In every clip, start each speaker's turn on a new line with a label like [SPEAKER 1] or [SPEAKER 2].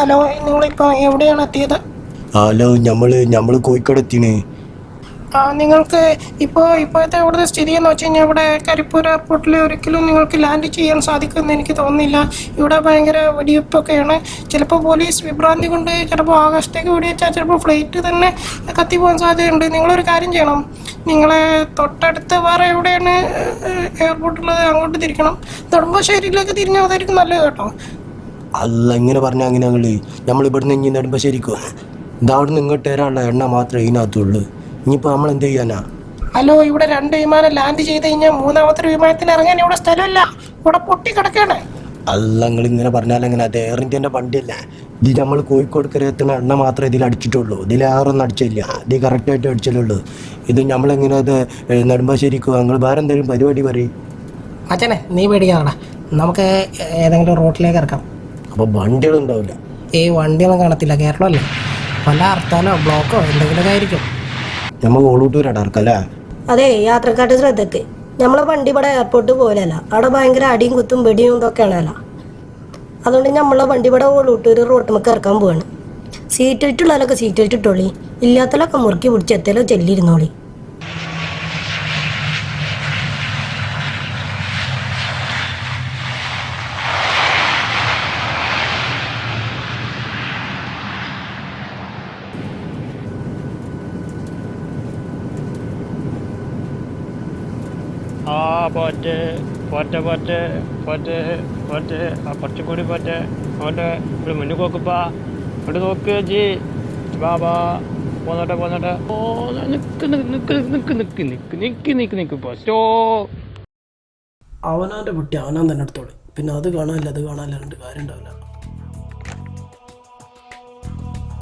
[SPEAKER 1] Hello നിങ്ങളിപ്പോൾ എവിടെയാണ് എത്തിയത്?
[SPEAKER 2] ഹലോ ഞമ്മൾ ഞമ്മൾ കോഴിക്കോട് എത്തിന്.
[SPEAKER 1] ആ, നിങ്ങൾക്ക് ഇപ്പോൾ ഇപ്പോഴത്തെ ഇവിടുത്തെ സ്ഥിതി എന്ന് വെച്ച് കഴിഞ്ഞാൽ ഇവിടെ കരിപ്പൂർ എയർപോർട്ടിൽ ഒരിക്കലും നിങ്ങൾക്ക് ലാൻഡ് ചെയ്യാൻ സാധിക്കുമെന്ന് എനിക്ക് തോന്നുന്നില്ല. ഇവിടെ ഭയങ്കര വെടിവെപ്പൊക്കെയാണ്. ചിലപ്പോൾ പോലീസ് വിഭ്രാന്തി കൊണ്ട് ചിലപ്പോൾ ആകാശത്തേക്ക് വെടിവെച്ചാൽ ചിലപ്പോൾ ഫ്ലൈറ്റ് തന്നെ കത്തി പോകാൻ സാധ്യതയുണ്ട്. നിങ്ങളൊരു കാര്യം ചെയ്യണം. നിങ്ങളെ തൊട്ടടുത്ത് വേറെ എവിടെയാണ് എയർപോർട്ടുള്ളത് അങ്ങോട്ട് തിരിക്കണം. നെടുമ്പാശ്ശേരിയിലേക്ക് തിരിഞ്ഞാൽ അതായിരിക്കും നല്ലത് കേട്ടോ.
[SPEAKER 2] അല്ല ഇങ്ങനെ പറഞ്ഞ അങ്ങനെ ഞങ്ങൾ നമ്മൾ ഇവിടുന്ന് ഇനി നെടുമ്പശ്ശേരിക്കോ അവിടെ അവിടുന്ന് ഇങ്ങോട്ട് വരാനുള്ള എണ്ണ മാത്രമേ ഇതിനകത്തുള്ളൂ. ഇനിയിപ്പോൾ നമ്മൾ എന്ത് ചെയ്യാനാ?
[SPEAKER 1] ഹലോ ഇവിടെ രണ്ട് വിമാനം ലാൻഡ് ചെയ്ത് കഴിഞ്ഞാൽ മൂന്നാമത്തെ വിമാനത്തിന് ഇറങ്ങാൻ ഇവിടെ സ്ഥലമില്ല. ഇവിടെ പൊട്ടി കിടക്കാണ്
[SPEAKER 2] അല്ല നിങ്ങൾ ഇങ്ങനെ പറഞ്ഞാൽ എങ്ങനെ? അത് എയർ ഇന്ത്യന്റെ വണ്ടിയല്ല. ഇത് നമ്മൾ കോഴിക്കോട് കരയെത്തുന്ന എണ്ണ മാത്രമേ ഇതിൽ അടിച്ചിട്ടുള്ളൂ. ഇതിൽ ആറൊന്നും അടിച്ചില്ല. ഇത് കറക്റ്റായിട്ട് അടിച്ചിട്ടുള്ളൂ. ഇത് നമ്മളെങ്ങനെ അത് നെടുമ്പാശ്ശേരിക്കോ നിങ്ങൾ വേറെ എന്തെങ്കിലും പരിപാടി പറയും.
[SPEAKER 1] അച്ഛനെ നീ പേടിക്കാറടാ നമുക്ക് ഏതെങ്കിലും റോട്ടിലേക്ക് ഇറക്കാം.
[SPEAKER 2] അപ്പോൾ വണ്ടികളുണ്ടാവില്ല
[SPEAKER 1] ഈ വണ്ടിയൊന്നും കാണത്തില്ല. കേരളമല്ലേ? പല ഹർത്താലോ ബ്ലോക്കോ എന്തെങ്കിലുമൊക്കെ ആയിരിക്കും.
[SPEAKER 2] നമ്മൾ ഇറക്കല്ലേ
[SPEAKER 3] അതെ യാത്രക്കാരുടെ ശ്രദ്ധക്ക്. നമ്മളെ വണ്ടി ഇവിടെ എയർപോർട്ട് പോലെയല്ല. അവിടെ ഭയങ്കര അടിയും കുത്തും വെടിയും ഇതൊക്കെയാണല്ലോ അതുകൊണ്ട് നമ്മളെ വണ്ടി ഇവിടെ ഓളൂട്ടൂർ റോട്ടുമൊക്കെ ഇറക്കാൻ പോവാണ്. സീറ്റ് ഇട്ടുള്ളതിലൊക്കെ സീറ്റ് ഇട്ടിട്ടോളി ഇല്ലാത്തതിലൊക്കെ മുറുക്കി പിടിച്ച് എത്തലോ ചെല്ലിരുന്നോളി.
[SPEAKER 4] ആ Pat Pat Pat Pat Pat. ആ പറ്റ കൂടി പോറ്റ്. അങ്ങോട്ട് ഇവിടെ മുന്നിൽ നോക്കുപ്പാ ഇവിടെ നോക്ക് ജി. ബാബാ പോന്നോട്ടെ പോന്നോട്ടെ. ഓ നിക്ക് നിക്ക് നിക്ക് നിക്ക് നിക്ക് നിക്ക് നിക്ക് നിക്ക് പോസ്റ്റോ
[SPEAKER 1] അവനാന്റെ കുട്ടി അവനാൻ തന്നെ എടുത്തോളി. പിന്നെ അത് കാണാനില്ല അത് കാണാനില്ല രണ്ട് കാര്യം ഉണ്ടാവില്ല.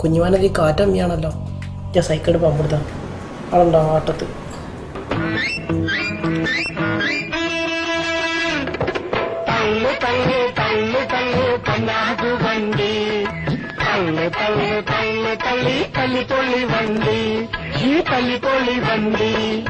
[SPEAKER 1] കുഞ്ഞുമാനത് ഈ കാറ്റമ്മിയാണല്ലോ ഞാൻ സൈക്കിൾ പമ്പെടുത്ത. ആളുണ്ടോ ആട്ടത്ത്?
[SPEAKER 5] తల్లు తల్లు తల్లు తల్లు కన్నాదు వండి. తల్లు తల్లు తల్లు తల్లి తల్లి తొలి వండి. ఈ తల్లి తొలి వండి.